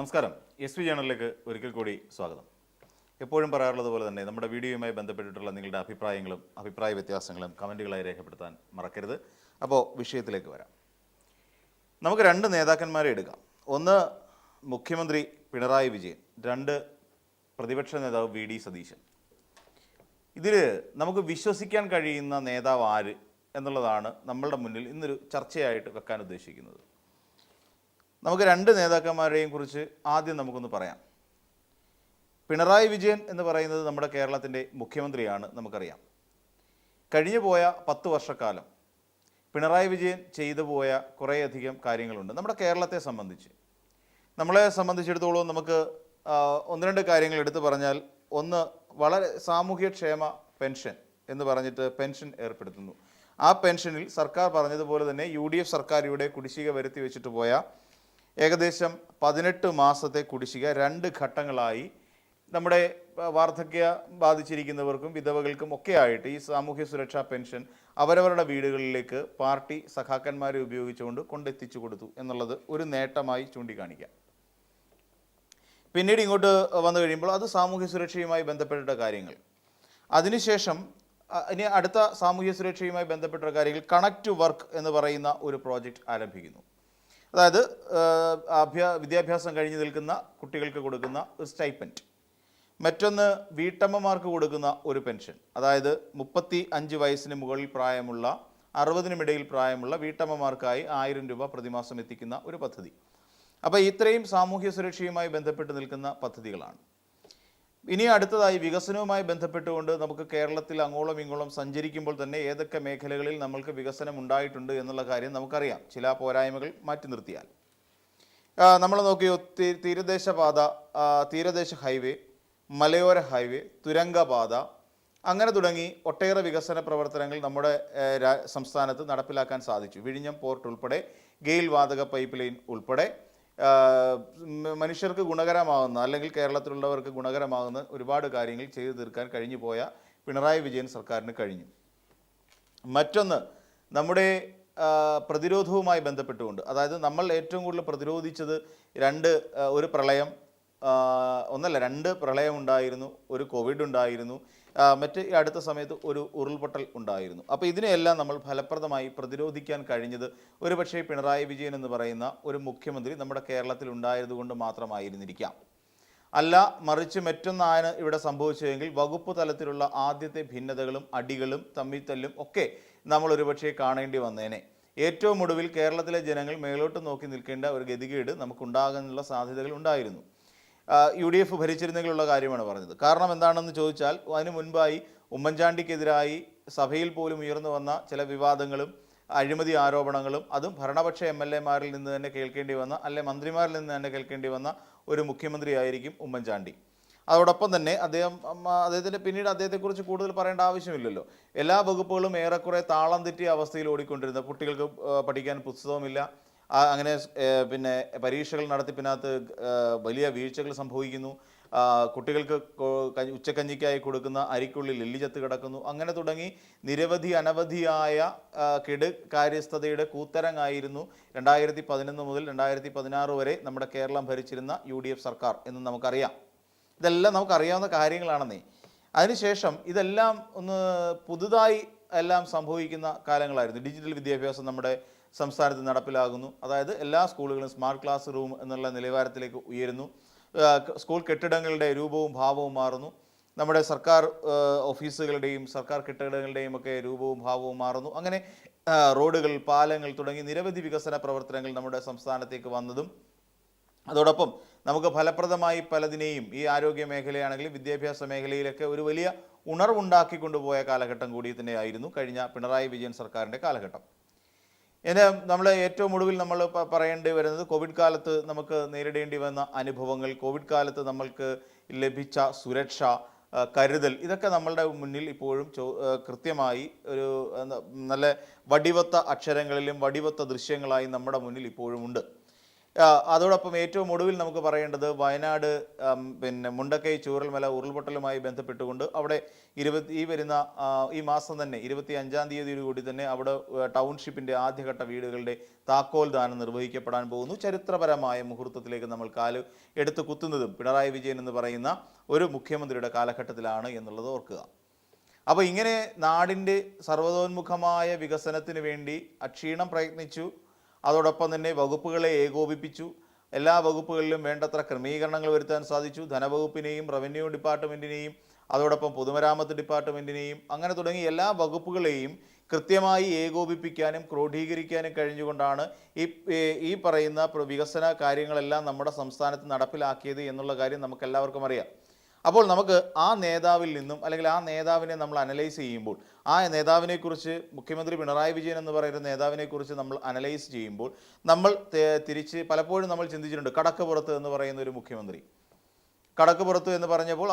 നമസ്കാരം. S V ജേണലിലേക്ക് ഒരിക്കൽ കൂടി സ്വാഗതം. എപ്പോഴും പറയാറുള്ളത് പോലെ തന്നെ നമ്മുടെ വീഡിയോയുമായി ബന്ധപ്പെട്ടിട്ടുള്ള നിങ്ങളുടെ അഭിപ്രായങ്ങളും അഭിപ്രായ വ്യത്യാസങ്ങളും കമന്റുകളായി രേഖപ്പെടുത്താൻ മറക്കരുത്. അപ്പോൾ വിഷയത്തിലേക്ക് വരാം. നമുക്ക് രണ്ട് നേതാക്കന്മാരെ എടുക്കാം. ഒന്ന് മുഖ്യമന്ത്രി പിണറായി വിജയൻ രണ്ട് പ്രതിപക്ഷ നേതാവ് വി ഡി സതീശൻ. ഇതിൽ നമുക്ക് വിശ്വസിക്കാൻ കഴിയുന്ന നേതാവ് ആര് എന്നുള്ളതാണ് നമ്മളുടെ മുന്നിൽ ഇന്നൊരു ചർച്ചയായിട്ട് വെക്കാൻ ഉദ്ദേശിക്കുന്നത്. നമുക്ക് രണ്ട് നേതാക്കന്മാരെയും കുറിച്ച് ആദ്യം നമുക്കൊന്ന് പറയാം. പിണറായി വിജയൻ എന്ന് പറയുന്നത് നമ്മുടെ കേരളത്തിന്റെ മുഖ്യമന്ത്രിയാണ് നമുക്കറിയാം. കഴിഞ്ഞു പോയ പത്ത് വർഷക്കാലം പിണറായി വിജയൻ ചെയ്തു പോയ കുറേയധികം കാര്യങ്ങളുണ്ട് നമ്മുടെ കേരളത്തെ സംബന്ധിച്ച്. നമ്മളെ സംബന്ധിച്ചിടത്തോളം നമുക്ക് ഒന്ന് രണ്ട് കാര്യങ്ങൾ എടുത്തു പറഞ്ഞാൽ ഒന്ന് വളരെ സാമൂഹ്യക്ഷേമ പെൻഷൻ എന്ന് പറഞ്ഞിട്ട് പെൻഷൻ ഏർപ്പെടുത്തുന്നു. ആ പെൻഷനിൽ സർക്കാർ പറഞ്ഞതുപോലെ തന്നെ യു സർക്കാർ ഇവിടെ കുടിശ്ശിക വരുത്തി വെച്ചിട്ട് പോയ ഏകദേശം പതിനെട്ട് മാസത്തെ കുടിശ്ശിക രണ്ട് ഘട്ടങ്ങളായി നമ്മുടെ വാർദ്ധക്യ ബാധിച്ചിരിക്കുന്നവർക്കും വിധവകൾക്കും ഒക്കെ ആയിട്ട് ഈ സാമൂഹ്യ സുരക്ഷാ പെൻഷൻ അവരവരുടെ വീടുകളിലേക്ക് പാർട്ടി സഖാക്കന്മാരെ ഉപയോഗിച്ചുകൊണ്ട് കൊണ്ടെത്തിച്ചു കൊടുത്തു എന്നുള്ളത് ഒരു നേട്ടമായി ചൂണ്ടിക്കാണിക്കാം പിന്നീട് ഇങ്ങോട്ട് വന്നു കഴിയുമ്പോൾ അത് സാമൂഹ്യ സുരക്ഷയുമായി ബന്ധപ്പെട്ട കാര്യങ്ങൾ. അതിനുശേഷം ഇനി അടുത്ത സാമൂഹ്യ സുരക്ഷയുമായി ബന്ധപ്പെട്ട കാര്യങ്ങൾ കണക്ട് വർക്ക് എന്ന് പറയുന്ന ഒരു പ്രോജക്റ്റ് ആരംഭിക്കുന്നു. അതായത് അഭ്യാ വിദ്യാഭ്യാസം കഴിഞ്ഞ് നിൽക്കുന്ന കുട്ടികൾക്ക് കൊടുക്കുന്ന ഒരു സ്റ്റൈപ്പന്റ് മറ്റൊന്ന് വീട്ടമ്മമാർക്ക് കൊടുക്കുന്ന ഒരു പെൻഷൻ അതായത് മുപ്പത്തി അഞ്ച് വയസ്സിന് മുകളിൽ പ്രായമുള്ള അറുപതിനുമിടയിൽ പ്രായമുള്ള വീട്ടമ്മമാർക്കായി ആയിരം രൂപ പ്രതിമാസം എത്തിക്കുന്ന ഒരു പദ്ധതി. അപ്പോൾ ഇത്രയും സാമൂഹ്യ സുരക്ഷയുമായി ബന്ധപ്പെട്ട് നിൽക്കുന്ന പദ്ധതികളാണ്. ഇനി അടുത്തതായി വികസനവുമായി ബന്ധപ്പെട്ടുകൊണ്ട് നമുക്ക് കേരളത്തിൽ അങ്ങോളം ഇങ്ങോളം സഞ്ചരിക്കുമ്പോൾ തന്നെ ഏതൊക്കെ മേഖലകളിൽ നമ്മൾക്ക് വികസനം ഉണ്ടായിട്ടുണ്ട് എന്നുള്ള കാര്യം നമുക്കറിയാം. ചില പോരായ്മകൾ മാറ്റി നിർത്തിയാൽ. നമ്മൾ നോക്കിയോ തീരദേശപാത തീരദേശ ഹൈവേ മലയോര ഹൈവേ തുരങ്കപാത അങ്ങനെ തുടങ്ങി ഒട്ടേറെ വികസന പ്രവർത്തനങ്ങൾ നമ്മുടെ സംസ്ഥാനത്ത് നടപ്പിലാക്കാൻ സാധിച്ചു. വിഴിഞ്ഞം പോർട്ട് ഉൾപ്പെടെ ഗെയിൽ വാതക പൈപ്പ് ലൈൻ ഉൾപ്പെടെ മനുഷ്യർക്ക് ഗുണകരമാകുന്ന അല്ലെങ്കിൽ കേരളത്തിലുള്ളവർക്ക് ഗുണകരമാകുന്ന ഒരുപാട് കാര്യങ്ങൾ ചെയ്തു തീർക്കാൻ കഴിഞ്ഞു പോയ പിണറായി വിജയൻ സർക്കാരിന് കഴിഞ്ഞു. മറ്റൊന്ന് നമ്മുടെ പ്രതിരോധവുമായി ബന്ധപ്പെട്ടുകൊണ്ട് അതായത് നമ്മൾ ഏറ്റവും കൂടുതൽ പ്രതിരോധിച്ചത് രണ്ട് ഒരു പ്രളയം ഒന്നല്ല രണ്ട് പ്രളയം ഉണ്ടായിരുന്നു ഒരു കോവിഡ് ഉണ്ടായിരുന്നു മറ്റ് അടുത്ത സമയത്ത് ഒരു ഉരുൾപൊട്ടൽ ഉണ്ടായിരുന്നു. അപ്പോൾ ഇതിനെയെല്ലാം നമ്മൾ ഫലപ്രദമായി പ്രതിരോധിക്കാൻ കഴിഞ്ഞത് ഒരുപക്ഷെ പിണറായി വിജയൻ എന്ന് പറയുന്ന ഒരു മുഖ്യമന്ത്രി നമ്മുടെ കേരളത്തിൽ ഉണ്ടായതുകൊണ്ട് മാത്രമായിരുന്നിരിക്കാം. അല്ല മറിച്ച് മറ്റൊന്നാണ് ഇവിടെ സംഭവിച്ചതെങ്കിൽ വകുപ്പ് തലത്തിലുള്ള ആദ്യത്തെ ഭിന്നതകളും അടികളും തമ്മിത്തല്ലും ഒക്കെ നമ്മൾ ഒരുപക്ഷെ കാണേണ്ടി വന്നേനെ. ഏറ്റവും ഒടുവിൽ കേരളത്തിലെ ജനങ്ങൾ മേലോട്ട് നോക്കി നിൽക്കേണ്ട ഒരു ഗതികേട് നമുക്കുണ്ടാകാനുള്ള സാധ്യതകൾ ഉണ്ടായിരുന്നു. യു ഡി എഫ് ഭരിച്ചിരുന്നെങ്കിലുള്ള കാര്യമാണ് പറഞ്ഞത്. കാരണം എന്താണെന്ന് ചോദിച്ചാൽ അതിന് മുൻപായി ഉമ്മൻചാണ്ടിക്കെതിരായി സഭയിൽ പോലും ഉയർന്നു വന്ന ചില വിവാദങ്ങളും അഴിമതി ആരോപണങ്ങളും അതും ഭരണപക്ഷ എം എൽ എമാരിൽ നിന്ന് തന്നെ കേൾക്കേണ്ടി വന്ന അല്ലെ മന്ത്രിമാരിൽ നിന്ന് തന്നെ കേൾക്കേണ്ടി വന്ന ഒരു മുഖ്യമന്ത്രിയായിരിക്കും ഉമ്മൻചാണ്ടി. അതോടൊപ്പം തന്നെ അദ്ദേഹം അദ്ദേഹത്തിന്റെ പിന്നീട് അദ്ദേഹത്തെക്കുറിച്ച് കൂടുതൽ പറയേണ്ട ആവശ്യമില്ലല്ലോ. എല്ലാ വകുപ്പുകളും ഏറെക്കുറെ താളം തെറ്റിയ അവസ്ഥയിൽ ഓടിക്കൊണ്ടിരുന്ന കുട്ടികൾക്ക് പഠിക്കാൻ പുസ്തകമില്ല അങ്ങനെ പിന്നെ പരീക്ഷകൾ നടത്തിപ്പിനകത്ത് വലിയ വീഴ്ചകൾ സംഭവിക്കുന്നു. കുട്ടികൾക്ക് ഉച്ചക്കഞ്ഞിക്കായി കൊടുക്കുന്ന അരിക്കുള്ളിൽ എല്ലിചത്ത് കിടക്കുന്നു. അങ്ങനെ തുടങ്ങി നിരവധി അനവധിയായ കെടു കാര്യസ്ഥതയുടെ കൂത്തരങ്ങായിരുന്നു രണ്ടായിരത്തി പതിനൊന്ന് മുതൽ രണ്ടായിരത്തി പതിനാറ് വരെ നമ്മുടെ കേരളം ഭരിച്ചിരുന്ന യു സർക്കാർ എന്ന് നമുക്കറിയാം. ഇതെല്ലാം നമുക്കറിയാവുന്ന കാര്യങ്ങളാണെന്നേ. അതിനുശേഷം ഇതെല്ലാം ഒന്ന് പുതുതായി എല്ലാം സംഭവിക്കുന്ന കാലങ്ങളായിരുന്നു. ഡിജിറ്റൽ വിദ്യാഭ്യാസം നമ്മുടെ സംസ്ഥാനത്ത് നടപ്പിലാകുന്നു. അതായത് എല്ലാ സ്കൂളുകളും സ്മാർട്ട് ക്ലാസ് റൂം എന്നുള്ള നിലവാരത്തിലേക്ക് ഉയരുന്നു. സ്കൂൾ കെട്ടിടങ്ങളുടെ രൂപവും ഭാവവും മാറുന്നു. നമ്മുടെ സർക്കാർ ഓഫീസുകളുടെയും സർക്കാർ കെട്ടിടങ്ങളുടെയും ഒക്കെ രൂപവും ഭാവവും മാറുന്നു. അങ്ങനെ റോഡുകൾ പാലങ്ങൾ തുടങ്ങി നിരവധി വികസന പ്രവർത്തനങ്ങൾ നമ്മുടെ സംസ്ഥാനത്തേക്ക് വന്നതും അതോടൊപ്പം നമുക്ക് ഫലപ്രദമായി പലതിനെയും ഈ ആരോഗ്യ മേഖലയാണെങ്കിലും വിദ്യാഭ്യാസ മേഖലയിലൊക്കെ ഒരു വലിയ ഉണർവുണ്ടാക്കി കൊണ്ടുപോയ കാലഘട്ടം കൂടി തന്നെയായിരുന്നു കഴിഞ്ഞ പിണറായി വിജയൻ സർക്കാരിന്റെ കാലഘട്ടം. ഇനി നമ്മൾ ഏറ്റവും ഒടുവിൽ നമ്മൾ പറയേണ്ടി വരുന്നത് കോവിഡ് കാലത്ത് നമുക്ക് നേരിടേണ്ടി വന്ന അനുഭവങ്ങൾ കോവിഡ് കാലത്ത് നമ്മൾക്ക് ലഭിച്ച സുരക്ഷ കരുതൽ ഇതൊക്കെ നമ്മളുടെ മുന്നിൽ ഇപ്പോഴും കൃത്യമായി ഒരു നല്ല വടിവത്ത അക്ഷരങ്ങളിലും വടിവത്ത ദൃശ്യങ്ങളായി നമ്മുടെ മുന്നിൽ ഇപ്പോഴും ഉണ്ട്. അതോടൊപ്പം ഏറ്റവും ഒടുവിൽ നമുക്ക് പറയേണ്ടത് വയനാട് പിന്നെ മുണ്ടക്കൈ ചൂരൽമല ഉരുൾപൊട്ടലുമായി ബന്ധപ്പെട്ടുകൊണ്ട് അവിടെ ഇരുപത്തി ഈ വരുന്ന ഈ മാസം തന്നെ ഇരുപത്തി അഞ്ചാം തീയതിയോട് കൂടി തന്നെ അവിടെ ടൗൺഷിപ്പിന്റെ ആദ്യഘട്ട വീടുകളുടെ താക്കോൽ ദാനം നിർവഹിക്കപ്പെടാൻ പോകുന്നു. ചരിത്രപരമായ മുഹൂർത്തത്തിലേക്ക് നമ്മൾ കാൽ എടുത്തു കുത്തുന്നതും പിണറായി വിജയൻ എന്ന് പറയുന്ന ഒരു മുഖ്യമന്ത്രിയുടെ കാലഘട്ടത്തിലാണ് എന്നുള്ളത് ഓർക്കുക. അപ്പോൾ ഇങ്ങനെ നാടിന്റെ സർവതോന്മുഖമായ വികസനത്തിന് വേണ്ടി അക്ഷീണം പ്രയത്നിച്ചു. അതോടൊപ്പം തന്നെ വകുപ്പുകളെ ഏകോപിപ്പിച്ചു. എല്ലാ വകുപ്പുകളിലും വേണ്ടത്ര ക്രമീകരണങ്ങൾ വരുത്താൻ സാധിച്ചു. ധനവകുപ്പിനെയും റവന്യൂ ഡിപ്പാർട്ട്മെന്റിനെയും അതോടൊപ്പം പൊതുമരാമത്ത് ഡിപ്പാർട്ട്മെന്റിനെയും അങ്ങനെ തുടങ്ങി എല്ലാ വകുപ്പുകളെയും കൃത്യമായി ഏകോപിപ്പിക്കാനും ക്രോഡീകരിക്കാനും കഴിഞ്ഞുകൊണ്ടാണ് ഈ ഈ- പറയുന്ന വികസന കാര്യങ്ങളെല്ലാം നമ്മുടെ സംസ്ഥാനത്ത് നടപ്പിലാക്കിയത് എന്നുള്ള കാര്യം നമുക്കെല്ലാവർക്കും അറിയാം. അപ്പോൾ നമുക്ക് ആ നേതാവിൽ നിന്നും അല്ലെങ്കിൽ ആ നേതാവിനെ നമ്മൾ അനലൈസ് ചെയ്യുമ്പോൾ ആ നേതാവിനെക്കുറിച്ച് മുഖ്യമന്ത്രി പിണറായി വിജയൻ എന്ന് പറയുന്ന നേതാവിനെക്കുറിച്ച് നമ്മൾ അനലൈസ് ചെയ്യുമ്പോൾ നമ്മൾ തിരിച്ച് പലപ്പോഴും നമ്മൾ ചിന്തിച്ചിട്ടുണ്ട് കടക്കപ്പുറത്ത് എന്ന് പറയുന്ന ഒരു മുഖ്യമന്ത്രി. കടക്ക് പുറത്ത് എന്ന് പറഞ്ഞപ്പോൾ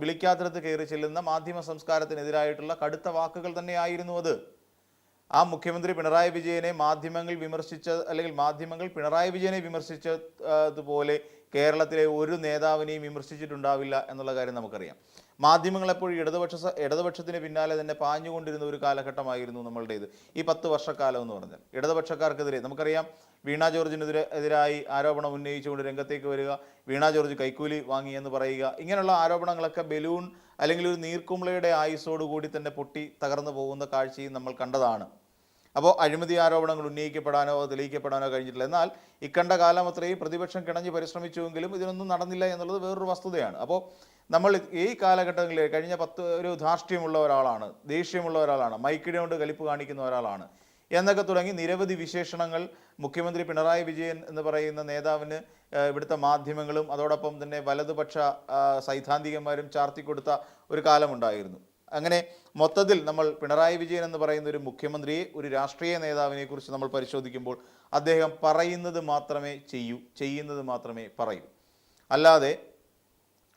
വിളിക്കാത്തിടത്ത് കയറി ചെല്ലുന്ന മാധ്യമ സംസ്കാരത്തിനെതിരായിട്ടുള്ള കടുത്ത വാക്കുകൾ തന്നെയായിരുന്നു അത്. ആ മുഖ്യമന്ത്രി പിണറായി വിജയനെ മാധ്യമങ്ങൾ വിമർശിച്ച അല്ലെങ്കിൽ മാധ്യമങ്ങൾ പിണറായി വിജയനെ വിമർശിച്ചതുപോലെ കേരളത്തിലെ ഒരു നേതാവിനെയും വിമർശിച്ചിട്ടുണ്ടാവില്ല എന്നുള്ള കാര്യം നമുക്കറിയാം. മാധ്യമങ്ങൾ എപ്പോഴും ഇടതുപക്ഷ ഇടതുപക്ഷത്തിന് പിന്നാലെ തന്നെ പാഞ്ഞുകൊണ്ടിരുന്ന ഒരു കാലഘട്ടമായിരുന്നു നമ്മളുടേത്. ഈ പത്ത് വർഷക്കാലം എന്ന് പറഞ്ഞാൽ. ഇടതുപക്ഷക്കാർക്കെതിരെ നമുക്കറിയാം വീണ ജോർജിനെതിരെ എതിരായി ആരോപണം ഉന്നയിച്ചുകൊണ്ട് രംഗത്തേക്ക് വരിക വീണ ജോർജ് കൈക്കൂലി വാങ്ങി എന്ന് പറയുക ഇങ്ങനെയുള്ള ആരോപണങ്ങളൊക്കെ ബലൂൺ അല്ലെങ്കിൽ ഒരു നീർക്കുമ്പളയുടെ കൂടി തന്നെ പൊട്ടി തകർന്നു പോകുന്ന കാഴ്ചയും നമ്മൾ കണ്ടതാണ്. അപ്പോൾ അഴിമതി ആരോപണങ്ങൾ ഉന്നയിക്കപ്പെടാനോ തെളിയിക്കപ്പെടാനോ കഴിഞ്ഞിട്ടില്ല. എന്നാൽ ഇക്കണ്ട കാലം അത്രയും പ്രതിപക്ഷം കിണഞ്ഞ് പരിശ്രമിച്ചുവെങ്കിലും ഇതിനൊന്നും നടന്നില്ല എന്നുള്ളത് വേറൊരു വസ്തുതയാണ്. അപ്പോൾ നമ്മൾ ഈ കാലഘട്ടങ്ങളിൽ കഴിഞ്ഞ പത്ത് ഒരു ധാർഷ്ട്യമുള്ള ഒരാളാണ് ദേഷ്യമുള്ള ഒരാളാണ് മൈക്കിടെ കൊണ്ട് കലിപ്പ് കാണിക്കുന്ന ഒരാളാണ് എന്നൊക്കെ തുടങ്ങി നിരവധി വിശേഷണങ്ങൾ മുഖ്യമന്ത്രി പിണറായി വിജയൻ എന്ന് പറയുന്ന നേതാവിന് ഇവിടുത്തെ മാധ്യമങ്ങളും അതോടൊപ്പം തന്നെ വലതുപക്ഷ സൈദ്ധാന്തികന്മാരും ചാർത്തിക്കൊടുത്ത ഒരു കാലമുണ്ടായിരുന്നു. അങ്ങനെ മൊത്തത്തിൽ നമ്മൾ പിണറായി വിജയൻ എന്ന് പറയുന്ന ഒരു മുഖ്യമന്ത്രിയെ ഒരു രാഷ്ട്രീയ നേതാവിനെ കുറിച്ച് നമ്മൾ പരിശോധിക്കുമ്പോൾ അദ്ദേഹം പറയുന്നത് മാത്രമേ ചെയ്യൂ ചെയ്യുന്നത് മാത്രമേ പറയൂ. അല്ലാതെ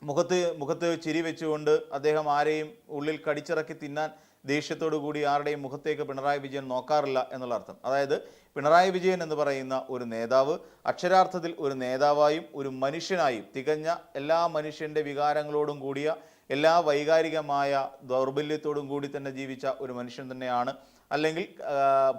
മുഖത്ത് മുഖത്ത് ചിരി വെച്ചുകൊണ്ട് അദ്ദേഹം ആരെയും ഉള്ളിൽ കടിച്ചിറക്കി തിന്നാൻ ദേഷ്യത്തോടു കൂടി ആരുടെയും മുഖത്തേക്ക് പിണറായി വിജയൻ നോക്കാറില്ല എന്നുള്ള അർത്ഥം. അതായത് പിണറായി വിജയൻ എന്ന് പറയുന്ന ഒരു നേതാവ് അക്ഷരാർത്ഥത്തിൽ ഒരു നേതാവായും ഒരു മനുഷ്യനായും തികഞ്ഞ എല്ലാ മനുഷ്യന്റെ വികാരങ്ങളോടും കൂടിയ എല്ലാ വൈകാരികമായ ദൗർബല്യത്തോടും കൂടി തന്നെ ജീവിച്ച ഒരു മനുഷ്യൻ തന്നെയാണ് അല്ലെങ്കിൽ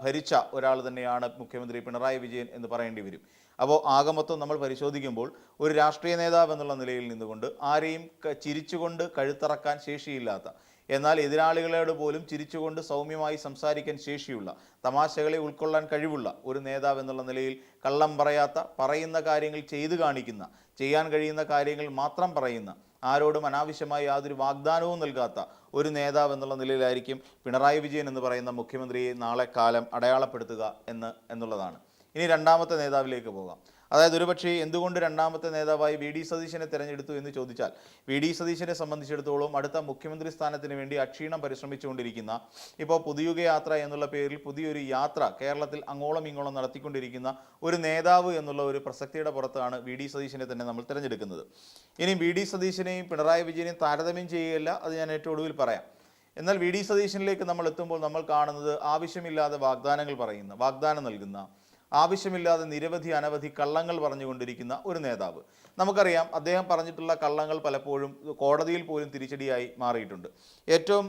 ഭരിച്ച ഒരാൾ തന്നെയാണ് മുഖ്യമന്ത്രി പിണറായി വിജയൻ എന്ന് പറയേണ്ടി വരും. അപ്പോൾ ആകമൊത്തം നമ്മൾ പരിശോധിക്കുമ്പോൾ ഒരു രാഷ്ട്രീയ നേതാവ് എന്നുള്ള നിലയിൽ നിന്നുകൊണ്ട് ആരെയും ചിരിച്ചുകൊണ്ട് കഴുത്തറക്കാൻ ശേഷിയില്ലാത്ത എന്നാൽ എതിരാളികളോട് പോലും ചിരിച്ചുകൊണ്ട് സൗമ്യമായി സംസാരിക്കാൻ ശേഷിയുള്ള തമാശകളെ ഉൾക്കൊള്ളാൻ കഴിവുള്ള ഒരു നേതാവ് എന്നുള്ള നിലയിൽ കള്ളം പറയാത്ത പറയുന്ന കാര്യങ്ങൾ ചെയ്തു കാണിക്കുന്ന ചെയ്യാൻ കഴിയുന്ന കാര്യങ്ങൾ മാത്രം പറയുന്ന ആരോടും അനാവശ്യമായി യാതൊരു വാഗ്ദാനവും നൽകാത്ത ഒരു നേതാവ് എന്നുള്ള നിലയിലായിരിക്കും പിണറായി വിജയൻ എന്ന് പറയുന്ന മുഖ്യമന്ത്രിയെ നാളെ കാലം അടയാളപ്പെടുത്തുക എന്ന് എന്നുള്ളതാണ്. ഇനി രണ്ടാമത്തെ നേതാവിലേക്ക് പോകാം. അതായത് ഒരുപക്ഷെ എന്തുകൊണ്ട് രണ്ടാമത്തെ നേതാവായി വി ഡി സതീശനെ തിരഞ്ഞെടുത്തു എന്ന് ചോദിച്ചാൽ വി ഡി സതീശനെ സംബന്ധിച്ചിടത്തോളം അടുത്ത മുഖ്യമന്ത്രി സ്ഥാനത്തിന് വേണ്ടി അക്ഷീണം പരിശ്രമിച്ചുകൊണ്ടിരിക്കുന്ന ഇപ്പോൾ പുതിയുഗ യാത്ര എന്നുള്ള പേരിൽ പുതിയൊരു യാത്ര കേരളത്തിൽ അങ്ങോളം ഇങ്ങോളം നടത്തിക്കൊണ്ടിരിക്കുന്ന ഒരു നേതാവ് എന്നുള്ള ഒരു പ്രസക്തിയുടെ പുറത്താണ് വി ഡി സതീശനെ തന്നെ നമ്മൾ തിരഞ്ഞെടുക്കുന്നത്. ഇനി വി ഡി സതീശനെയും പിണറായി വിജയനെയും താരതമ്യം ചെയ്യുകയല്ല അത് ഞാൻ ഏറ്റവും ഒടുവിൽ പറയാം. എന്നാൽ വി ഡി സതീശനിലേക്ക് നമ്മൾ എത്തുമ്പോൾ നമ്മൾ കാണുന്നത് ആവശ്യമില്ലാതെ വാഗ്ദാനങ്ങൾ പറയുന്ന വാഗ്ദാനം നൽകുന്ന ആവശ്യമില്ലാതെ നിരവധി അനവധി കള്ളങ്ങൾ പറഞ്ഞുകൊണ്ടിരിക്കുന്ന ഒരു നേതാവ്. നമുക്കറിയാം അദ്ദേഹം പറഞ്ഞിട്ടുള്ള കള്ളങ്ങൾ പലപ്പോഴും കോടതിയിൽ പോലും തിരിച്ചടിയായി മാറിയിട്ടുണ്ട്. ഏറ്റവും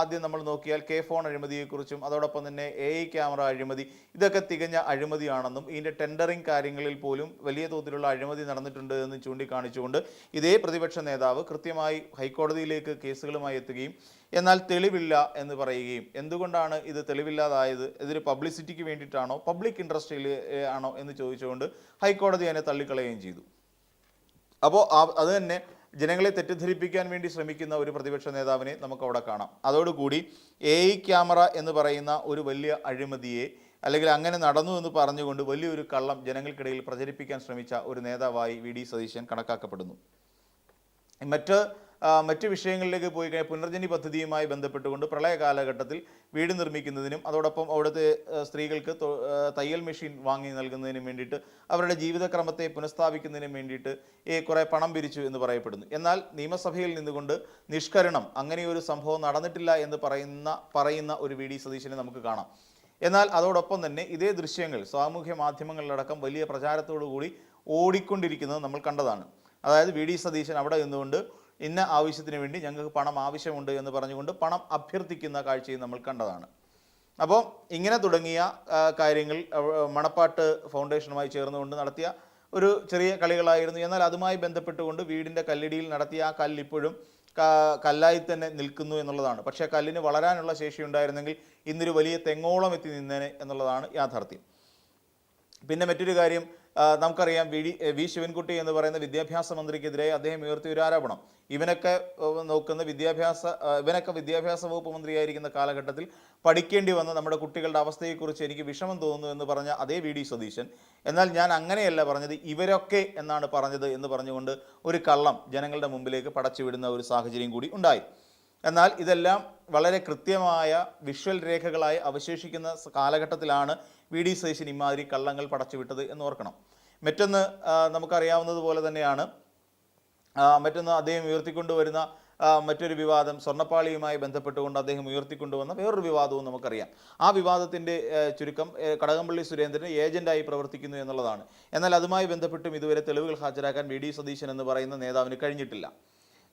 ആദ്യം നമ്മൾ നോക്കിയാൽ കെ ഫോൺ അഴിമതിയെക്കുറിച്ചും അതോടൊപ്പം തന്നെ എ ഐ ക്യാമറ അഴിമതി ഇതൊക്കെ തികഞ്ഞ അഴിമതിയാണെന്നും ഇതിന്റെ ടെൻഡറിങ് കാര്യങ്ങളിൽ പോലും വലിയ തോതിലുള്ള അഴിമതി നടന്നിട്ടുണ്ട് എന്ന് ചൂണ്ടിക്കാണിച്ചുകൊണ്ട് ഇതേ പ്രതിപക്ഷ നേതാവ് കൃത്യമായി ഹൈക്കോടതിയിലേക്ക് കേസുകളുമായി എത്തുകയും എന്നാൽ തെളിവില്ല എന്ന് പറയുകയും എന്തുകൊണ്ടാണ് ഇത് തെളിവില്ലാതായത്? ഇതൊരു പബ്ലിസിറ്റിക്ക് വേണ്ടിയിട്ടാണോ? പബ്ലിക് ഇൻട്രസ്റ്റിൽ ആണോ എന്ന് ചോദിച്ചുകൊണ്ട് ഹൈക്കോടതി അതിനെ തള്ളിക്കളയുകയും ചെയ്തു. അപ്പോൾ അത് തന്നെ ജനങ്ങളെ തെറ്റിദ്ധരിപ്പിക്കാൻ വേണ്ടി ശ്രമിക്കുന്ന ഒരു പ്രതിപക്ഷ നേതാവിനെ നമുക്ക് അവിടെ കാണാം. അതോടുകൂടി എ ഐ ക്യാമറ എന്ന് പറയുന്ന ഒരു വലിയ അഴിമതിയെ അല്ലെങ്കിൽ അങ്ങനെ നടന്നു എന്ന് പറഞ്ഞുകൊണ്ട് വലിയൊരു കള്ളം ജനങ്ങൾക്കിടയിൽ പ്രചരിപ്പിക്കാൻ ശ്രമിച്ച ഒരു നേതാവായി വി. ഡി. സതീശൻ കണക്കാക്കപ്പെടുന്നു. മറ്റ് മറ്റ് വിഷയങ്ങളിലേക്ക് പോയി കഴിഞ്ഞാൽ പുനർജനി പദ്ധതിയുമായി ബന്ധപ്പെട്ടുകൊണ്ട് പ്രളയ കാലഘട്ടത്തിൽ വീട് നിർമ്മിക്കുന്നതിനും അതോടൊപ്പം അവിടുത്തെ സ്ത്രീകൾക്ക് തയ്യൽ മെഷീൻ വാങ്ങി നൽകുന്നതിനും വേണ്ടിയിട്ട് അവരുടെ ജീവിതക്രമത്തെ പുനഃസ്ഥാപിക്കുന്നതിനും വേണ്ടിയിട്ട് ഈ കുറേ പണം പിരിച്ചു എന്ന് പറയപ്പെടുന്നു. എന്നാൽ നിയമസഭയിൽ നിന്നുകൊണ്ട് നിഷ്കരണം അങ്ങനെയൊരു സംഭവം നടന്നിട്ടില്ല എന്ന് പറയുന്ന പറയുന്ന ഒരു വി ഡി സതീശനെ നമുക്ക് കാണാം. എന്നാൽ അതോടൊപ്പം തന്നെ ഇതേ ദൃശ്യങ്ങൾ സാമൂഹ്യ മാധ്യമങ്ങളിലടക്കം വലിയ പ്രചാരത്തോടു കൂടി ഓടിക്കൊണ്ടിരിക്കുന്നത് നമ്മൾ കണ്ടതാണ്. അതായത് വി ഡി സതീശൻ അവിടെ നിന്നുകൊണ്ട് ഇന്ന ആവശ്യത്തിന് വേണ്ടി ഞങ്ങൾക്ക് പണം ആവശ്യമുണ്ട് എന്ന് പറഞ്ഞുകൊണ്ട് പണം അഭ്യർത്ഥിക്കുന്ന കാഴ്ചയും നമ്മൾ കണ്ടതാണ്. അപ്പോൾ ഇങ്ങനെ തുടങ്ങിയ കാര്യങ്ങൾ മണപ്പാട്ട് ഫൗണ്ടേഷനുമായി ചേർന്നുകൊണ്ട് നടത്തിയ ഒരു ചെറിയ കളികളായിരുന്നു. എന്നാൽ അതുമായി ബന്ധപ്പെട്ടുകൊണ്ട് വീടിന്റെ കല്ലിടിയിൽ നടത്തിയ ആ കല്ല് ഇപ്പോഴും കല്ലായി തന്നെ നിൽക്കുന്നു എന്നുള്ളതാണ്. പക്ഷേ കല്ലിന് വളരാനുള്ള ശേഷി ഉണ്ടായിരുന്നെങ്കിൽ ഇന്നൊരു വലിയ തെങ്ങോളം എത്തി നിന്നേനെ എന്നുള്ളതാണ് യാഥാർത്ഥ്യം. പിന്നെ മറ്റൊരു കാര്യം നമുക്കറിയാം വി വി ശിവൻകുട്ടി എന്ന് പറയുന്ന വിദ്യാഭ്യാസ മന്ത്രിക്കെതിരെ അദ്ദേഹം ഉയർത്തിയ ഒരു ആരോപണം. ഇവനൊക്കെ നോക്കുന്ന വിദ്യാഭ്യാസ ഇവനൊക്കെ വിദ്യാഭ്യാസ വകുപ്പ് മന്ത്രിയായിരിക്കുന്ന കാലഘട്ടത്തിൽ പഠിക്കേണ്ടി വന്ന നമ്മുടെ കുട്ടികളുടെ അവസ്ഥയെക്കുറിച്ച് എനിക്ക് വിഷമം തോന്നുന്നു എന്ന് പറഞ്ഞ അതേ വി ഡി സതീശൻ. എന്നാൽ ഞാൻ അങ്ങനെയല്ല പറഞ്ഞത് ഇവരൊക്കെ എന്നാണ് പറഞ്ഞത് എന്ന് പറഞ്ഞുകൊണ്ട് ഒരു കള്ളം ജനങ്ങളുടെ മുമ്പിലേക്ക് പടച്ചുവിടുന്ന ഒരു സാഹചര്യം കൂടി ഉണ്ടായി. എന്നാൽ ഇതെല്ലാം വളരെ കൃത്യമായ വിഷ്വൽ രേഖകളായി അവശേഷിക്കുന്ന കാലഘട്ടത്തിലാണ് വി ഡി സതീശൻ ഇമാതിരി കള്ളങ്ങൾ പടച്ചുവിട്ടത് എന്ന് ഓർക്കണം. മറ്റൊന്ന് നമുക്കറിയാവുന്നതുപോലെ തന്നെയാണ് മറ്റൊന്ന് അദ്ദേഹം ഉയർത്തിക്കൊണ്ടുവരുന്ന മറ്റൊരു വിവാദം സ്വർണപ്പാളിയുമായി ബന്ധപ്പെട്ടുകൊണ്ട് അദ്ദേഹം ഉയർത്തിക്കൊണ്ടുവന്ന വേറൊരു വിവാദവും നമുക്കറിയാം. ആ വിവാദത്തിന്റെ ചുരുക്കം കടകംപള്ളി സുരേന്ദ്രൻ ഏജന്റായി പ്രവർത്തിക്കുന്നു എന്നുള്ളതാണ്. എന്നാൽ അതുമായി ബന്ധപ്പെട്ടും ഇതുവരെ തെളിവുകൾ ഹാജരാക്കാൻ വി ഡി സതീശൻ എന്ന് പറയുന്ന നേതാവിന് കഴിഞ്ഞിട്ടില്ല.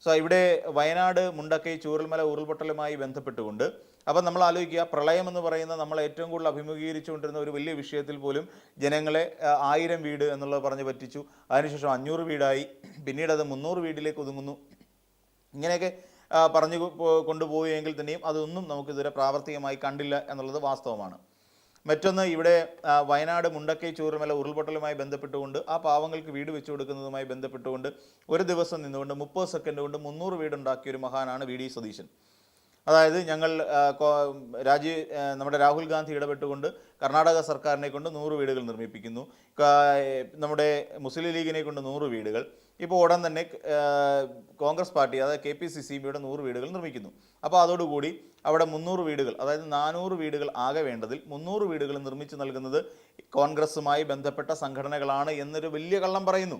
സോ ഇവിടെ വയനാട് മുണ്ടക്കൈ ചൂരൽമല ഉരുൾപൊട്ടലുമായി ബന്ധപ്പെട്ടുകൊണ്ട് അപ്പം നമ്മൾ ആലോചിക്കുക പ്രളയം എന്ന് പറയുന്ന നമ്മൾ ഏറ്റവും കൂടുതൽ അഭിമുഖീകരിച്ചുകൊണ്ടിരുന്ന ഒരു വലിയ വിഷയത്തിൽ പോലും ജനങ്ങളെ ആയിരം വീട് എന്നുള്ളത് പറഞ്ഞ് പറ്റിച്ചു. അതിനുശേഷം അഞ്ഞൂറ് വീടായി. പിന്നീട് അത് മുന്നൂറ് വീടിലേക്ക് ഒതുങ്ങുന്നു. ഇങ്ങനെയൊക്കെ പറഞ്ഞു കൊണ്ടുപോവുകയെങ്കിൽ തന്നെയും അതൊന്നും നമുക്കിതുവരെ പ്രാവർത്തികമായി കണ്ടില്ല എന്നുള്ളത് വാസ്തവമാണ്. മറ്റൊന്ന് ഇവിടെ വയനാട് മുണ്ടക്കൈ ചൂരമല ഉരുൾപൊട്ടലുമായി ബന്ധപ്പെട്ടുകൊണ്ട് ആ പാവങ്ങൾക്ക് വീട് വെച്ചു കൊടുക്കുന്നതുമായി ബന്ധപ്പെട്ടുകൊണ്ട് ഒരു ദിവസം നിന്നുകൊണ്ട് മുപ്പത് സെക്കൻഡ് കൊണ്ട് മുന്നൂറ് വീടുണ്ടാക്കിയ ഒരു മഹാനാണ് വി. ഡി. സതീശൻ. അതായത് ഞങ്ങൾ രാജീവ് നമ്മുടെ രാഹുൽ ഗാന്ധി ഇടപെട്ടുകൊണ്ട് കർണാടക സർക്കാരിനെ കൊണ്ട് നൂറ് വീടുകൾ നിർമ്മിപ്പിക്കുന്നു. നമ്മുടെ മുസ്ലിം ലീഗിനെ കൊണ്ട് നൂറ് വീടുകൾ. ഇപ്പോൾ ഉടൻ തന്നെ കോൺഗ്രസ് പാർട്ടി അതായത് കെ പി സി സി ബിയുടെ നൂറ് വീടുകൾ നിർമ്മിക്കുന്നു. അപ്പോൾ അതോടുകൂടി അവിടെ മുന്നൂറ് വീടുകൾ അതായത് നാനൂറ് വീടുകൾ ആകെ വേണ്ടതിൽ മുന്നൂറ് വീടുകൾ നിർമ്മിച്ചു നൽകുന്നത് കോൺഗ്രസുമായി ബന്ധപ്പെട്ട സംഘടനകളാണ് എന്നൊരു വലിയ കള്ളം പറയുന്നു.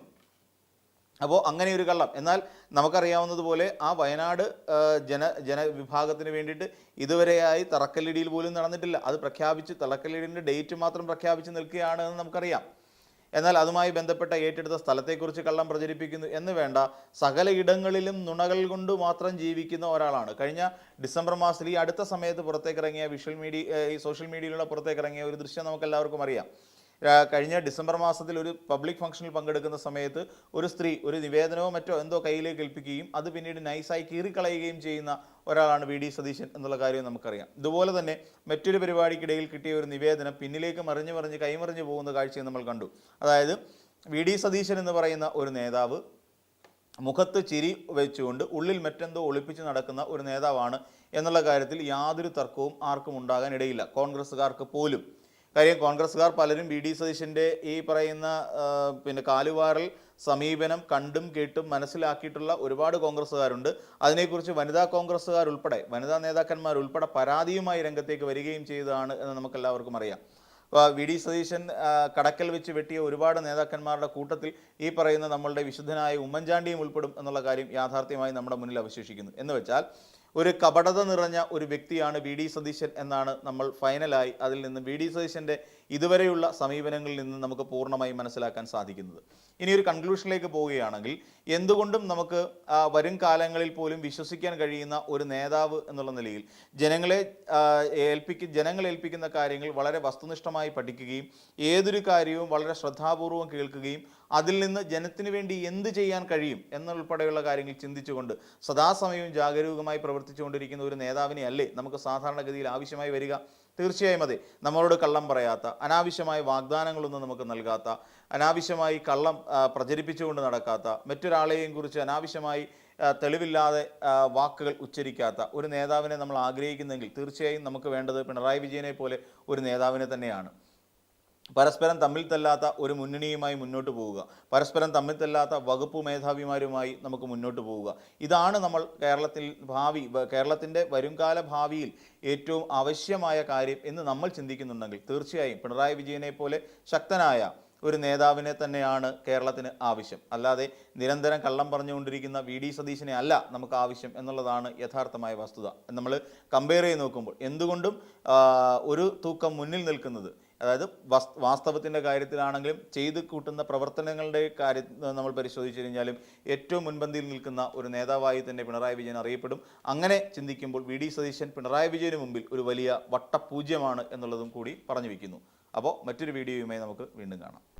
അപ്പോൾ അങ്ങനെ ഒരു കള്ളം. എന്നാൽ നമുക്കറിയാവുന്നതുപോലെ ആ വയനാട് ജന ജനവിഭാഗത്തിന് വേണ്ടിയിട്ട് ഇതുവരെയായി തറക്കല്ലിടിയിൽ പോലും നടന്നിട്ടില്ല. അത് പ്രഖ്യാപിച്ച് തറക്കല്ലിടിന്റെ ഡേറ്റ് മാത്രം പ്രഖ്യാപിച്ച് നിൽക്കുകയാണ് എന്ന് നമുക്കറിയാം. എന്നാൽ അതുമായി ബന്ധപ്പെട്ട ഏറ്റെടുത്ത സ്ഥലത്തെക്കുറിച്ച് കള്ളം പ്രചരിപ്പിക്കുന്നു എന്ന് വേണ്ട സകല ഇടങ്ങളിലും നുണകൾ കൊണ്ട് മാത്രം ജീവിക്കുന്ന ഒരാളാണ്. കഴിഞ്ഞ ഡിസംബർ മാസത്തിൽ ഈ അടുത്ത സമയത്ത് പുറത്തേക്കിറങ്ങിയ വിഷ്വൽ മീഡിയ ഈ സോഷ്യൽ മീഡിയയിലുള്ള പുറത്തേക്കിറങ്ങിയ ഒരു ദൃശ്യം നമുക്ക് എല്ലാവർക്കും അറിയാം. കഴിഞ്ഞ ഡിസംബർ മാസത്തിൽ ഒരു പബ്ലിക് ഫംഗ്ഷനിൽ പങ്കെടുക്കുന്ന സമയത്ത് ഒരു സ്ത്രീ ഒരു നിവേദനമോ മറ്റോ എന്തോ കയ്യിലേക്ക് ഏൽപ്പിക്കുകയും അത് പിന്നീട് നൈസായി കീറിക്കളയുകയും ചെയ്യുന്ന ഒരാളാണ് വി ഡി സതീശൻ എന്നുള്ള കാര്യം നമുക്കറിയാം. ഇതുപോലെ തന്നെ മറ്റൊരു പരിപാടിക്കിടയിൽ കിട്ടിയ ഒരു നിവേദനം പിന്നിലേക്ക് മറിഞ്ഞു മറിഞ്ഞ് കൈമറിഞ്ഞു പോകുന്ന കാഴ്ചയും നമ്മൾ കണ്ടു. അതായത് വി ഡി സതീശൻ എന്ന് പറയുന്ന ഒരു നേതാവ് മുഖത്ത് ചിരി വെച്ചുകൊണ്ട് ഉള്ളിൽ മറ്റെന്തോ ഒളിപ്പിച്ച് നടക്കുന്ന ഒരു നേതാവാണ് എന്നുള്ള കാര്യത്തിൽ യാതൊരു തർക്കവും ആർക്കും ഉണ്ടാകാൻ ഇടയില്ല കോൺഗ്രസ്സുകാർക്ക് പോലും. കാര്യം കോൺഗ്രസ്സുകാർ പലരും വി ഡി സതീശന്റെ ഈ പറയുന്ന പിന്നെ കാലുവാറൽ സമീപനം കണ്ടും കേട്ടും മനസ്സിലാക്കിയിട്ടുള്ള ഒരുപാട് കോൺഗ്രസ്സുകാരുണ്ട്. അതിനെക്കുറിച്ച് വനിതാ കോൺഗ്രസ്സുകാർ ഉൾപ്പെടെ വനിതാ നേതാക്കന്മാർ ഉൾപ്പെടെ പരാതിയുമായി രംഗത്തേക്ക് വരികയും ചെയ്തതാണ് എന്ന് നമുക്കെല്ലാവർക്കും അറിയാം. വി ഡി സതീശൻ കടക്കൽ വെച്ച് വെട്ടിയ ഒരുപാട് നേതാക്കന്മാരുടെ കൂട്ടത്തിൽ ഈ പറയുന്ന നമ്മളുടെ വിശുദ്ധനായ ഉമ്മൻചാണ്ടിയും ഉൾപ്പെടും എന്നുള്ള കാര്യം യാഥാർത്ഥ്യമായി നമ്മുടെ മുന്നിൽ അവശേഷിക്കുന്നു. എന്ന് വെച്ചാൽ ഒരു കപടത നിറഞ്ഞ ഒരു വ്യക്തിയാണ് വി ഡി സതീശൻ എന്നാണ് നമ്മൾ ഫൈനലായി അതിൽ നിന്ന് വി ഡി സതീശന്റെ ഇതുവരെയുള്ള സമീപനങ്ങളിൽ നിന്ന് നമുക്ക് പൂർണമായി മനസ്സിലാക്കാൻ സാധിക്കുന്നത്. ഇനി ഒരു കൺക്ലൂഷനിലേക്ക് പോവുകയാണെങ്കിൽ എന്തുകൊണ്ടും നമുക്ക് വരും കാലങ്ങളിൽ പോലും വിശ്വസിക്കാൻ കഴിയുന്ന ഒരു നേതാവ് എന്നുള്ള നിലയിൽ ജനങ്ങളെ ഏൽപ്പിക്ക ജനങ്ങളെ ഏൽപ്പിക്കുന്ന കാര്യങ്ങൾ വളരെ വസ്തുനിഷ്ഠമായി പഠിക്കുകയും ഏതൊരു കാര്യവും വളരെ ശ്രദ്ധാപൂർവം കേൾക്കുകയും അതിൽ നിന്ന് ജനത്തിന് വേണ്ടി എന്ത് ചെയ്യാൻ കഴിയും എന്നുൾപ്പെടെയുള്ള കാര്യങ്ങൾ ചിന്തിച്ചുകൊണ്ട് സദാസമയവും ജാഗരൂകമായി പ്രവർത്തിച്ചുകൊണ്ടിരിക്കുന്ന ഒരു നേതാവിനെ അല്ലേ നമുക്ക് സാധാരണഗതിയിൽ ആവശ്യമായി വരിക? തീർച്ചയായും അതെ. നമ്മളോട് കള്ളം പറയാത്ത അനാവശ്യമായ വാഗ്ദാനങ്ങളൊന്നും നമുക്ക് നൽകാത്ത അനാവശ്യമായി കള്ളം പ്രചരിപ്പിച്ചുകൊണ്ട് നടക്കാത്ത മറ്റൊരാളെയും കുറിച്ച് അനാവശ്യമായി തെളിവില്ലാതെ വാക്കുകൾ ഉച്ചരിക്കാത്ത ഒരു നേതാവിനെ നമ്മൾ ആഗ്രഹിക്കുന്നെങ്കിൽ തീർച്ചയായും നമുക്ക് വേണ്ടത് പിണറായി വിജയനെ പോലെ ഒരു നേതാവിനെ തന്നെയാണ്. പരസ്പരം തമ്മിൽ തല്ലാത്ത ഒരു മുന്നണിയുമായി മുന്നോട്ട് പോവുക. പരസ്പരം തമ്മിൽ തല്ലാത്ത വകുപ്പ് മേധാവിമാരുമായി നമുക്ക് മുന്നോട്ട് പോവുക. ഇതാണ് നമ്മൾ കേരളത്തിൽ ഭാവി കേരളത്തിന്റെ വരുംകാല ഭാവിയിൽ ഏറ്റവും ആവശ്യമായ കാര്യം എന്ന് നമ്മൾ ചിന്തിക്കുന്നുണ്ടെങ്കിൽ തീർച്ചയായും പിണറായി വിജയനെ പോലെ ശക്തനായ ഒരു നേതാവിനെ തന്നെയാണ് കേരളത്തിന് ആവശ്യം. അല്ലാതെ നിരന്തരം കള്ളം പറഞ്ഞുകൊണ്ടിരിക്കുന്ന വി ഡി സതീശനെ അല്ല നമുക്ക് ആവശ്യം എന്നുള്ളതാണ് യഥാർത്ഥമായ വസ്തുത. നമ്മൾ കമ്പയർ ചെയ്ത് നോക്കുമ്പോൾ എന്തുകൊണ്ടും ഒരു തൂക്കം മുന്നിൽ നിൽക്കുന്നത് അതായത് വസ് വാസ്തവത്തിന്റെ കാര്യത്തിലാണെങ്കിലും ചെയ്ത് കൂട്ടുന്ന പ്രവർത്തനങ്ങളുടെ കാര്യം നമ്മൾ പരിശോധിച്ചു കഴിഞ്ഞാലും ഏറ്റവും മുൻപന്തിയിൽ നിൽക്കുന്ന ഒരു നേതാവായി തന്നെ പിണറായി വിജയൻ അറിയപ്പെടും. അങ്ങനെ ചിന്തിക്കുമ്പോൾ വി. ഡി. സതീശൻ പിണറായി വിജയന് മുമ്പിൽ ഒരു വലിയ വട്ടപൂജ്യമാണ് എന്നുള്ളതും കൂടി പറഞ്ഞു വയ്ക്കുന്നു അപ്പോൾ മറ്റൊരു വീഡിയോയുമായി നമുക്ക് വീണ്ടും കാണാം.